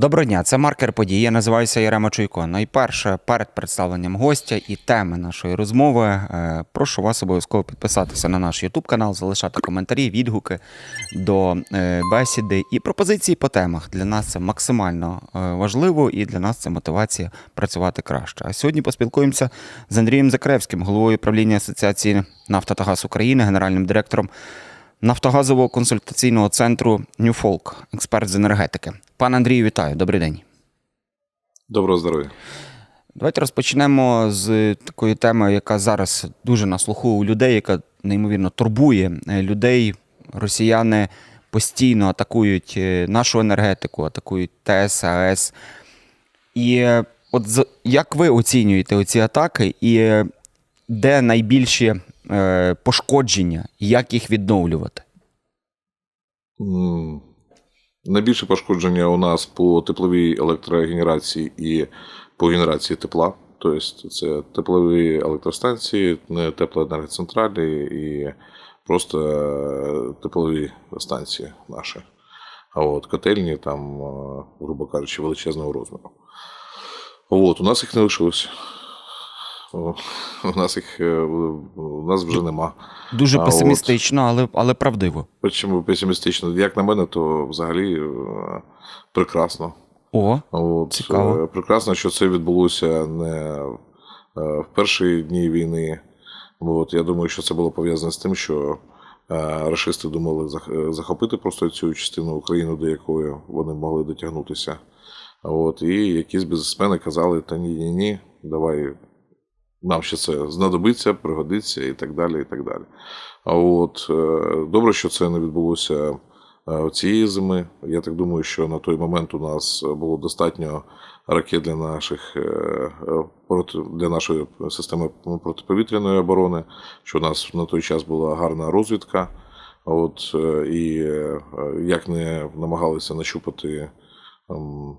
Доброго дня, це маркер подій. Я називаюся Єрема Чуйко. Найперше, перед представленням гостя і теми нашої розмови, е, прошу вас обов'язково підписатися на наш YouTube канал, залишати коментарі, відгуки до е, бесіди і пропозиції по темах. Для нас це максимально е, важливо і для нас це мотивація працювати краще. А сьогодні поспілкуємося з Андрієм Закревським, головою правління Асоціації «Нафта та газ України, генеральним директором Нафтогазового консультаційного центру Ньюфолк, експерт з енергетики. Пане Андрію, вітаю, добрий день. Доброго здоров'я. Давайте розпочнемо з такої теми, яка зараз дуже на слуху у людей, яка неймовірно турбує е, людей. Росіяни постійно атакують е, нашу енергетику, атакують ТЕС, АЕС. І е, от як ви оцінюєте оці атаки, і де найбільші пошкодження, як їх відновлювати? Найбільше пошкодження у нас по тепловій електрогенерації і по генерації тепла. Тобто це теплові електростанції, не теплоенергоцентралі і просто теплові станції наші. А от котельні там, е, грубо кажучи, величезного розміру. От, у нас їх не лишилось. У нас їх е, у нас вже нема. Дуже А от- песимістично, але, але правдиво. Чому песимістично? Як на мене, то взагалі е, прекрасно. О, От, Цікаво. е, Прекрасно, що це відбулося не в перші дні війни. От, я думаю, що це було пов'язане з тим, що рашисти думали захопити просто цю частину України, до якої вони могли дотягнутися. От, і якісь бізнесмени казали: та ні, ні, ні, давай нам ще це знадобиться, пригодиться і так далі. і так далі. А от е, добре, що це не відбулося е, цієї зими. Я так думаю, що на той момент у нас було достатньо ракет для наших е, для нашої системи протиповітряної оборони, що у нас на той час була гарна розвідка. От і як не намагалися нащупати ем,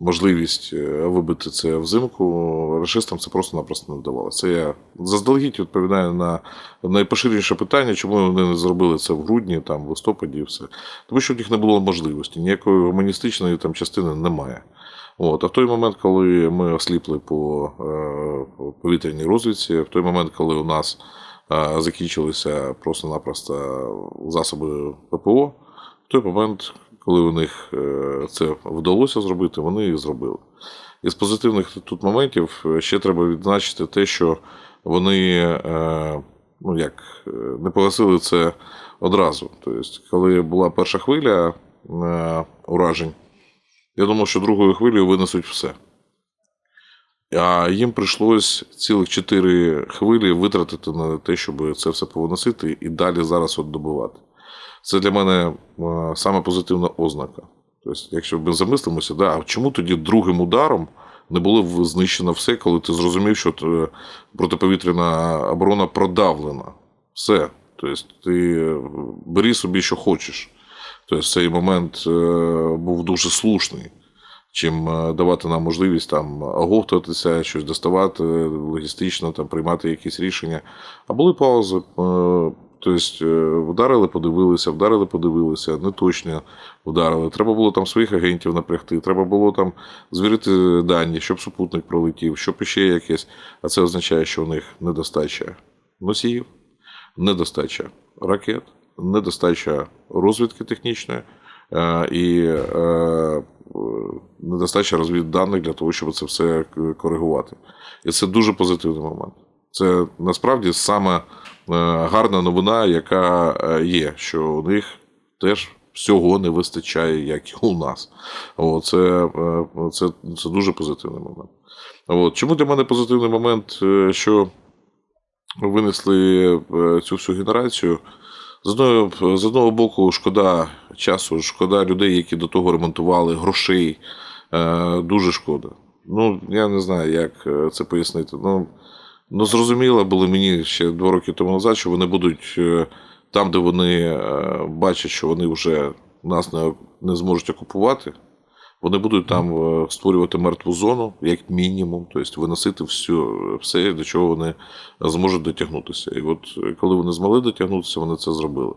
можливість е, вибити це взимку, рашистам це просто-напросто не вдавалося. Це я заздалегідь відповідаю на найпоширеніше питання, чому вони не зробили це в грудні, там, в листопаді і все. Тому що в них не було можливості, ніякої гуманістичної там частини немає. От, а в той момент, коли ми осліпли по е, повітряній розвідці, в той момент, коли у нас е, закінчилися просто-напросто засоби ППО, в той момент, коли у них е, це вдалося зробити, вони і зробили. Із позитивних тут моментів е, ще треба відзначити те, що вони е, ну як, не погасили це одразу. Тобто, коли була перша хвиля уражень, я думав, що другою хвилею винесуть все. А їм прийшлось цілих чотири хвилі витратити на те, щоб це все повиносити і далі зараз от добивати. Це для мене е, саме позитивна ознака. Тобто, якщо ми замислимося, да, а чому тоді другим ударом не було знищено все, коли ти зрозумів, що е, протиповітряна оборона продавлена? Все. Тобто, ти е, бери собі, що хочеш. Тобто, цей момент був дуже слушний. Чим давати нам можливість там оговтуватися, щось доставати логістично, там приймати якісь рішення. А були паузи. Тобто е, вдарили, подивилися, вдарили, подивилися, не точно вдарили. Треба було там своїх агентів напрягти, треба було там звірити дані, щоб супутник пролетів, щоб іще якесь. А це означає, що у них недостача носіїв, недостача ракет, недостача розвідки технічної е, і е, недостача розвідданих для того, щоб це все коригувати. І це дуже позитивний момент. Це насправді саме е, гарна новина, яка е, є, що у них теж всього не вистачає, як і у нас. О, це, е, це, це дуже позитивний момент. От. Чому для мене позитивний момент, що винесли цю всю генерацію? З одного, з одного боку, шкода часу, шкода людей, які до того ремонтували, грошей. Дуже шкода. Ну, я не знаю, як це пояснити. Ну, ну зрозуміло було мені ще два роки тому назад, що вони будуть е, там, де вони е, бачать, що вони вже нас не, не зможуть окупувати, Вони будуть там е, створювати мертву зону, як мінімум, тобто виносити все, все, до чого вони зможуть дотягнутися. І от е, коли вони змогли дотягнутися, вони це зробили.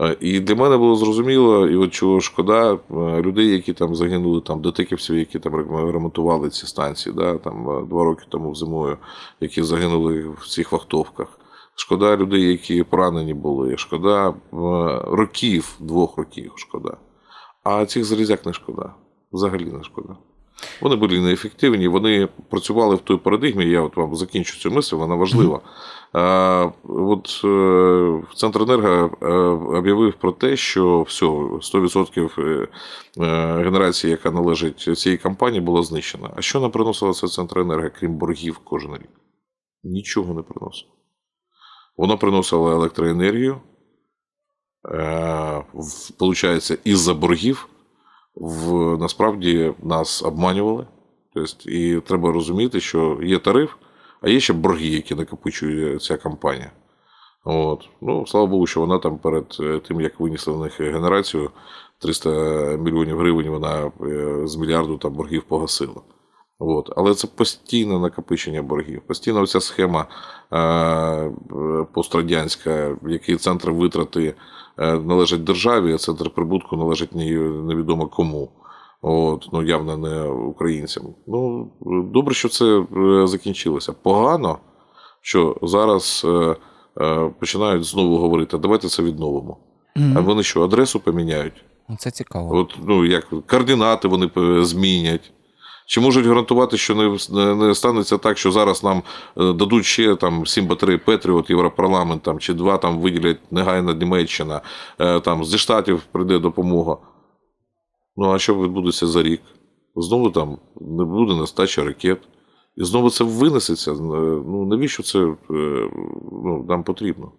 Е, І для мене було зрозуміло, і от чого шкода, людей, які там загинули, там дотиківців, які там ремонтували ці станції, да, там два роки тому зимою, які загинули в цих вахтовках. Шкода людей, які поранені були. Шкода років, двох років шкода. А цих залізяк не шкода. Взагалі не шкода. Вони були неефективні, вони працювали в той парадигмі. Я от вам закінчу цю мисль, вона важлива. А, от е, Центренерго е, об'явив про те, що все, 100% е, генерації, яка належить цій компанії, була знищена. А що нам приносило це Центренерго, крім боргів кожен рік? Нічого не приносило. Воно приносило електроенергію, в- получається, із-за боргів в, насправді нас обманювали. Тобто, і треба розуміти, що є тариф, а є ще борги, які накопичує ця компанія. От. Ну, слава Богу, що вона там перед е, тим, як винесли в них генерацію 300 мільйонів гривень, вона е, з мільярду там боргів погасила. От. Але це постійне накопичення боргів. Постійно оця схема е, е, пострадянська, в якій центр витрати е, належать державі, а центр прибутку належить не- невідомо кому. От, ну, явно не українцям. Ну, добре, що це е, закінчилося. Погано, що зараз е, е, починають знову говорити, давайте це відновимо. А вони що, адресу поміняють? Ну, Це цікаво. От, ну, як, координати вони змінять. Чи можуть гарантувати, що не, не, не станеться так, що зараз нам е, дадуть ще там 7 батарей Петріот, Європарламент там, чи два там виділять негайно Німеччина, е, там зі Штатів прийде допомога. Ну, а що відбудеться за рік? Знову там не буде нестача ракет. І знову це винесеться. Е, Ну, навіщо це ну, нам потрібно?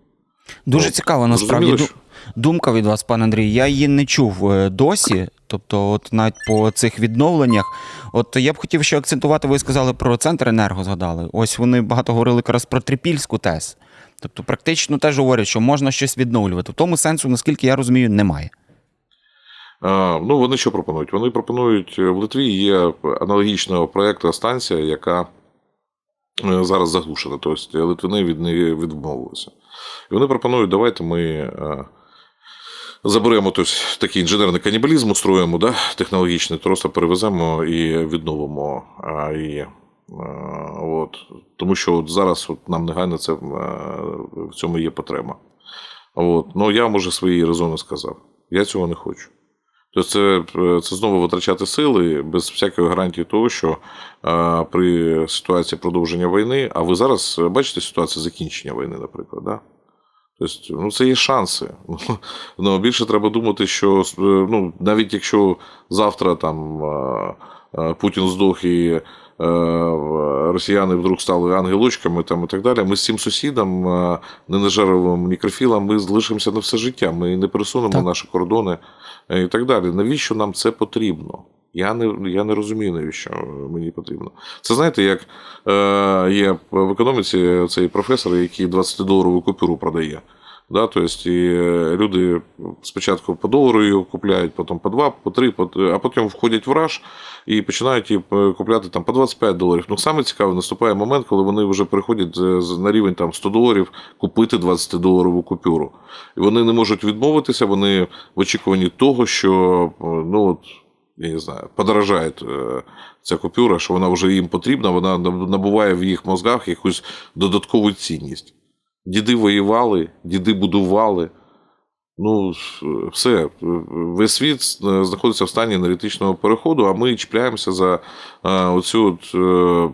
Дуже ну, цікаво, насправді. Думка від вас, пане Андрій. Я її не чув досі. Тобто, от навіть по цих відновленнях. От я б хотів ще акцентувати, ви сказали про центр енерго згадали. Ось вони багато говорили якраз про трипільську ТЕС. Тобто, практично теж говорять, що можна щось відновлювати. В тому сенсу, наскільки я розумію, немає. Ну, вони що пропонують? Вони пропонують в Литві є аналогічного проєкту станція, яка е, зараз заглушена. Тобто Литвини від неї відмовилися. І вони пропонують, давайте ми е, заберемо тобто, такий інженерний канібалізм, устроїмо да, технологічний, просто перевеземо і відновимо. А, і, е, от, тому що от зараз от нам негайно це, е, в цьому є потреба. От. Ну, я вам уже свої резони сказав. Я цього не хочу. Тобто це, це знову витрачати сили без всякої гарантії того, що а, при ситуації продовження війни, а ви зараз бачите ситуацію закінчення війни, наприклад, да? Тобто, ну, це є шанси. Ну, більше треба думати, що е, ну, навіть якщо завтра там а, а, Путін здох і е, росіяни вдруг стали ангелочками там, і так далі, ми з цим сусідом, е, ненажеровим нікрофілом, ми залишимося на все життя. Ми не пересунемо Так. наші кордони е, і так далі. Навіщо нам це потрібно? Я не, я не розумію, навіщо мені потрібно. Це знаєте, як е, є в економіці цей професор, який 20-доларову купюру продає. Да, тобто, е, люди спочатку по долару її купляють, потім по 2, по 3, по, а потім входять в раж і починають її е, купляти там, по 25 доларів. Ну, саме цікаве, наступає момент, коли вони вже з- на рівень там, 100 доларів купити 20-доларову купюру. І вони не можуть відмовитися, вони в очікуванні того, що е, ну, от, я не знаю, подорожає е, ця купюра, що вона вже їм потрібна, вона набуває в їх мозгах якусь додаткову цінність. Діди воювали, діди будували. Ну, все, весь світ е, знаходиться в стані енергетичного переходу, а ми чіпляємося за е, оцю от, е,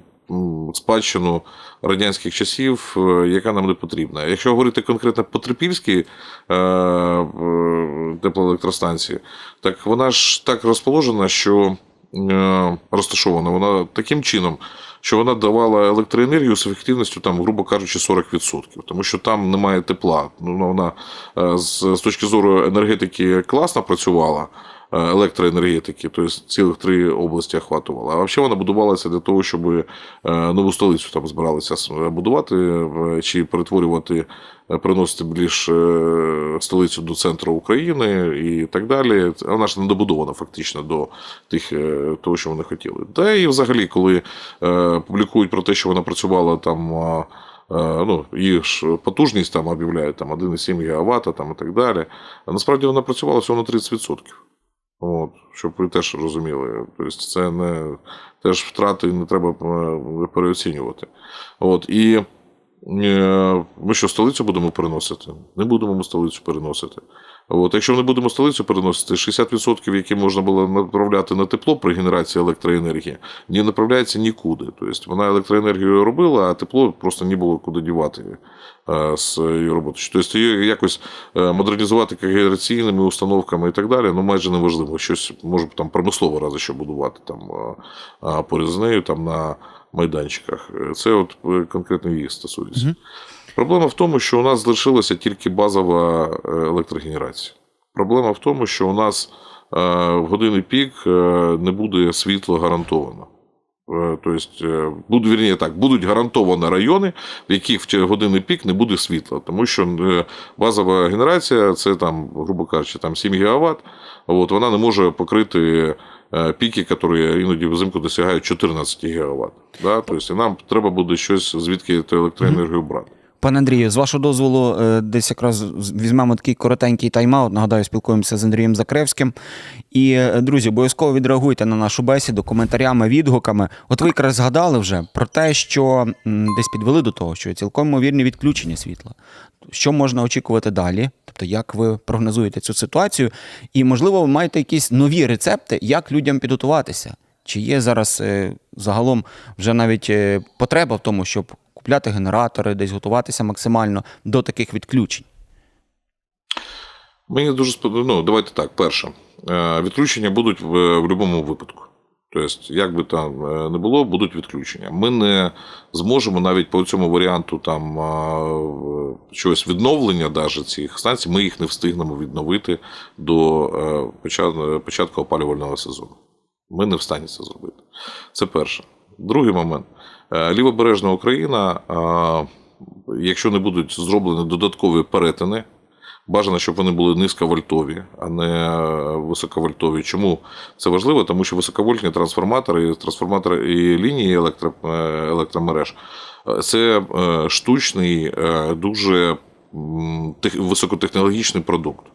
спадщину радянських часів, е, яка нам не потрібна. Якщо говорити конкретно по Трипільській е, е, теплоелектростанції, так вона ж так розположена, що е, розташована вона таким чином, що вона давала електроенергію з ефективністю, там, грубо кажучи, 40%. Тому що там немає тепла. Ну, вона е, з, з точки зору енергетики класно працювала, електроенергетики, тобто цілих три області охватувала. А взагалі вона будувалася для того, щоб е, нову столицю там збиралися будувати е, чи перетворювати, е, приносити е, столицю до центру України і так далі. Вона ж не добудована фактично до тих, е, того, що вони хотіли. Та і взагалі, коли е, публікують про те, що вона працювала там. е, Е, ну, її ж потужність там об'являють там 1,7 ГВт там, і так далі. А насправді вона працювала всього на 30%. От, щоб ви теж розуміли. Тобто це не теж втрати не треба е, переоцінювати. От, і е, ми що, столицю будемо переносити? Не будемо ми столицю переносити. От, якщо ми будемо столицю переносити, 60%, які можна було направляти на тепло при генерації електроенергії, не направляється нікуди. Тобто вона електроенергію робила, а тепло просто не було куди дівати е, з її роботи. Тобто її якось е, модернізувати генераційними установками і так далі, ну майже неможливо. Щось може там промислово разі що будувати там е, поряд з нею там на майданчиках. Це от конкретно її стосується. Проблема в тому, що у нас залишилася тільки базова е, електрогенерація. Проблема в тому, що у нас е, в години пік е, не буде світла гарантовано. Тобто, буде, вірніше так, будуть гарантовані райони, в яких в години пік не буде світла. Тому що базова генерація це там, грубо кажучи, там 7 ГВт, от, вона не може покрити піки, які іноді взимку досягають 14 ГВт. Да? Тобто, нам треба буде щось звідки електроенергію брати. Пане Андрію, з вашого дозволу, е, десь якраз візьмемо такий коротенький тайм-аут. Нагадаю, спілкуємося з Андрієм Закревським. І, е, друзі, обов'язково відреагуйте на нашу бесіду коментарями, відгуками. От ви якраз згадали вже про те, що десь підвели до того, що цілком ймовірні відключення світла. Що можна очікувати далі? Тобто, як ви прогнозуєте цю ситуацію? І, можливо, ви маєте якісь нові рецепти, як людям підготуватися? Чи є зараз е, загалом вже навіть потреба в тому, щоб купляти генератори, десь готуватися максимально до таких відключень? Мені дуже сподобалося. Ну, давайте так. Перше, Е, відключення будуть в, в будь-якому випадку. Тобто, як би там е, не було, будуть відключення. Ми не зможемо навіть по цьому варіанту там щось відновлення даже цих станцій, ми їх не встигнемо відновити до е, початку опалювального сезону. Ми не в стані це зробити. Це перше. Другий момент. Е, Лівобережна Україна, якщо не будуть зроблені додаткові перетини, бажано, щоб вони були низьковольтові, а не е, високовольтові. Чому це важливо? Тому що високовольтні трансформатори, трансформатори і лінії електро, е, електромереж е, це е, штучний, е, дуже високотехнологічний продукт.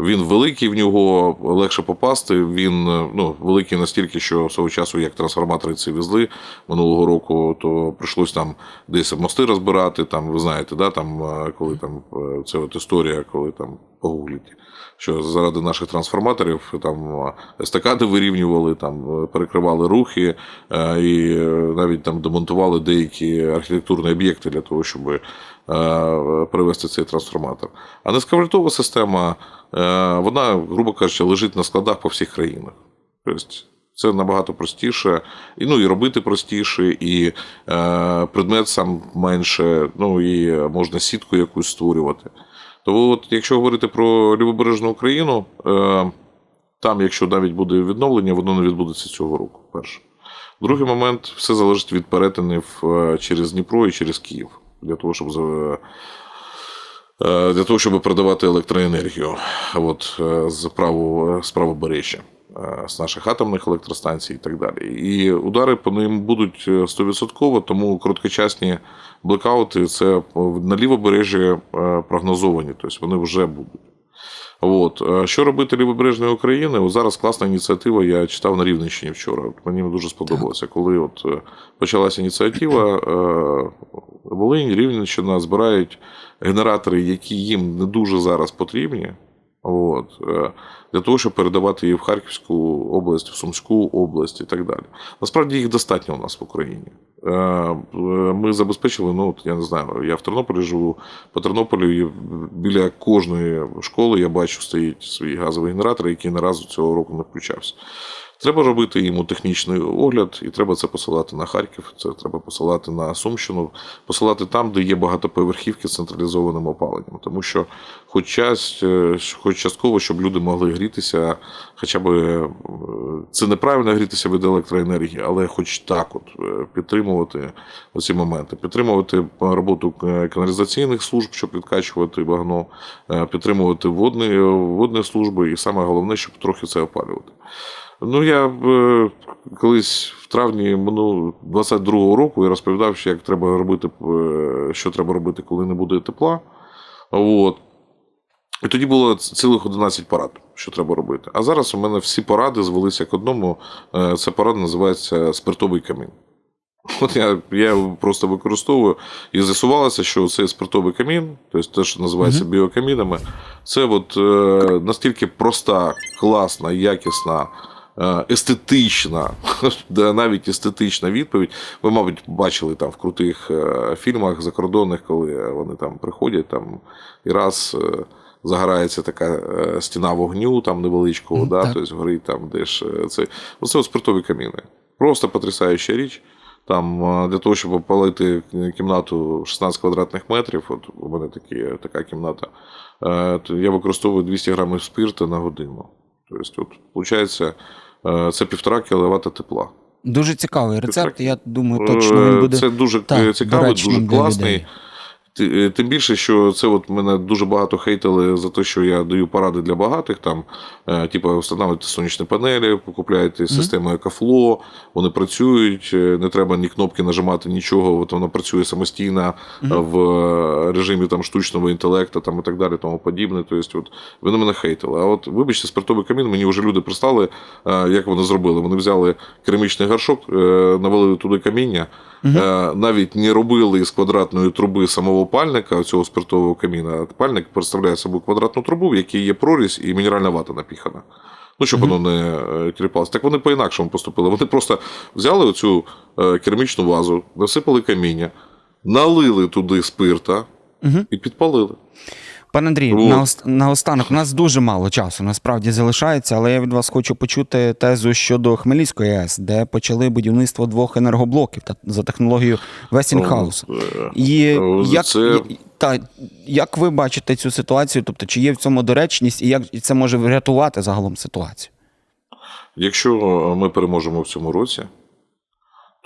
Він великий, в нього легше попасти. Він е, ну, великий настільки, що свого часу, як трансформатори ці везли минулого року, то прийшлось там десь мости розбирати. Там, ви знаєте, да, там, е, коли там е, це от історія, коли там погугліть, що заради наших трансформаторів там естакади вирівнювали, там перекривали рухи і навіть там демонтували деякі архітектурні об'єкти для того, щоб привести цей трансформатор. А низьковольтова система, е, вона, грубо кажучи, лежить на складах по всіх країнах. Тобто це набагато простіше, і, ну, і робити простіше, і е, предмет сам менше, ну і можна сітку якусь створювати. То от, якщо говорити про лівобережну Україну, е, там, якщо навіть буде відновлення, воно не відбудеться цього року. Перше. Другий момент все залежить від перетинів е, через Дніпро і через Київ для того, щоб е, для того, щоб продавати електроенергію от, е, з, праву, з правобережжя, е, з наших атомних електростанцій і так далі. І удари по ним будуть е, 100%, тому короткочасні блекаути це на лівобережжі прогнозовані, тобто вони вже будуть. От. е, Що робити лівобережної України? Зараз класна ініціатива, я читав на Рівненщині вчора. Мені дуже сподобалося, коли от е, почалася ініціатива, е, Волинь, Рівненщина збирають генератори, які їм не дуже зараз потрібні. От, е, для того, щоб передавати її в Харківську область, в Сумську область і так далі. Насправді їх достатньо у нас в Україні. Е, е, Ми забезпечили, ну я не знаю, я в Тернополі живу, по Тернополю і біля кожної школи я бачу стоїть свій газовий генератор, який не разу цього року не включався. Треба робити йому технічний огляд, і треба це посилати на Харків, це треба посилати на Сумщину, посилати там, де є багатоповерхівки з централізованим опаленням. Тому що, хоч час, е, хоч частково, щоб люди могли грітися, хоча б е, це неправильно грітися від електроенергії, але хоч так, от е, підтримувати оці моменти, підтримувати роботу каналізаційних служб, щоб відкачувати багно, підтримувати водні, водні служби, і саме головне, щоб трохи це опалювати. Ну, я е, колись в травні ну, 22-го року я розповідав, що як треба робити, е, що треба робити, коли не буде тепла. От. І тоді було цілих 11 порад, що треба робити. А зараз у мене всі поради звелися к одному. Е, Ця порада називається спиртовий камін. От я, я просто використовую і з'ясувалося, що цей спиртовий камін, тобто те, що називається Мгм. біокамінами, це от, е, настільки проста, класна, якісна, естетична, навіть естетична відповідь. Ви, мабуть, бачили там в крутих е, фільмах закордонних, коли вони там приходять там, і раз. е, Загорається така е, стіна вогню, там невеличкого, Мгм, да, так. тобто горить там, де ж е, це. Оце спиртові каміни. Просто потрясаюча річ. Там е, для того, щоб опалити кімнату 16 квадратних метрів, от у мене такі, така кімната, е, я використовую 200 грамів спирту на годину. Тобто, от, виходить, е, це півтора кіловата тепла. Дуже цікавий рецепт. Я думаю, точно він буде. Це дуже так, цікавий, доречним дуже класний. Е, Тим більше, що це от мене дуже багато хейтили за те, що я даю поради для багатих. Там, е, типу, встановлюйте сонячні панелі, покупляєте систему Екофло, вони працюють, е, не треба ні кнопки нажимати, нічого. От воно працює самостійно в режимі там, штучного інтелекту там, і так далі, тому подібне. Тобто, от, вони мене хейтили. А от, вибачте, спиртовий камін, мені вже люди пристали, як вони зробили. Вони взяли керамічний горшок, навалили туди каміння. Навіть не робили з квадратної труби самого пальника, цього спиртового каміна. Пальник представляє собою квадратну трубу, в якій є прорізь і мінеральна вата напіхана. Ну, щоб Мгм. воно не кріпалося. Так вони по-інакшому поступили. Вони просто взяли оцю е, керамічну вазу, насипали каміння, налили туди спирта Мгм. і підпалили. Пане Андрію, Вот. наост- наостанок, у нас дуже мало часу насправді залишається, але я від вас хочу почути тезу щодо Хмельницької АЕС, де почали будівництво двох енергоблоків та за технологією Westinghouse. Е, І Е, як, це- та, як ви бачите цю ситуацію? Тобто, чи є в цьому доречність, і як це може врятувати загалом ситуацію? Якщо ми переможемо в цьому році,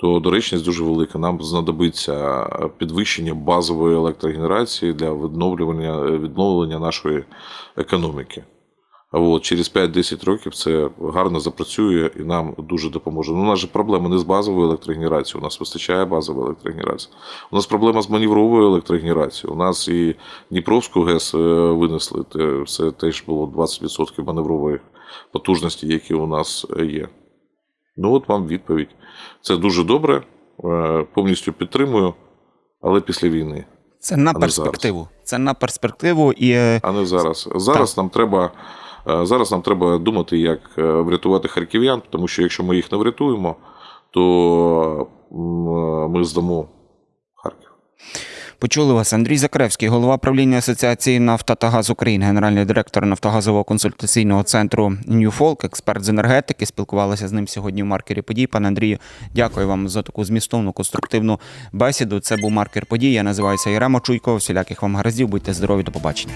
то доречність дуже велика. Нам знадобиться підвищення базової електрогенерації для відновлювання, відновлення нашої економіки. От через 5-10 років це гарно запрацює і нам дуже допоможе. Ну, у нас же проблема не з базовою електрогенерацією, у нас вистачає базової електрогенерації. У нас проблема з маневровою електрогенерацією. У нас і Дніпровську ГЕС е, винесли. Це теж було 20% маневрової потужності, які у нас е, є. Ну, от вам відповідь. Це дуже добре, е, повністю підтримую, але після війни, Це на А перспективу. Це на перспективу і е, а не зараз. Зараз нам треба. е, Зараз нам треба думати, як врятувати харків'ян, тому що якщо ми їх не врятуємо, то ми здамо. Почули вас Андрій Закревський, голова правління Асоціації «Нафта та газ України, генеральний директор Нафтогазового консультаційного центру «Ньюфолк», експерт з енергетики. Спілкувалися з ним сьогодні в маркері подій. Пане Андрію, дякую вам за таку змістовну конструктивну бесіду. Це був маркер подій. Я називаюся Єрема Чуйко. Всіляких вам гараздів. Будьте здорові, до побачення.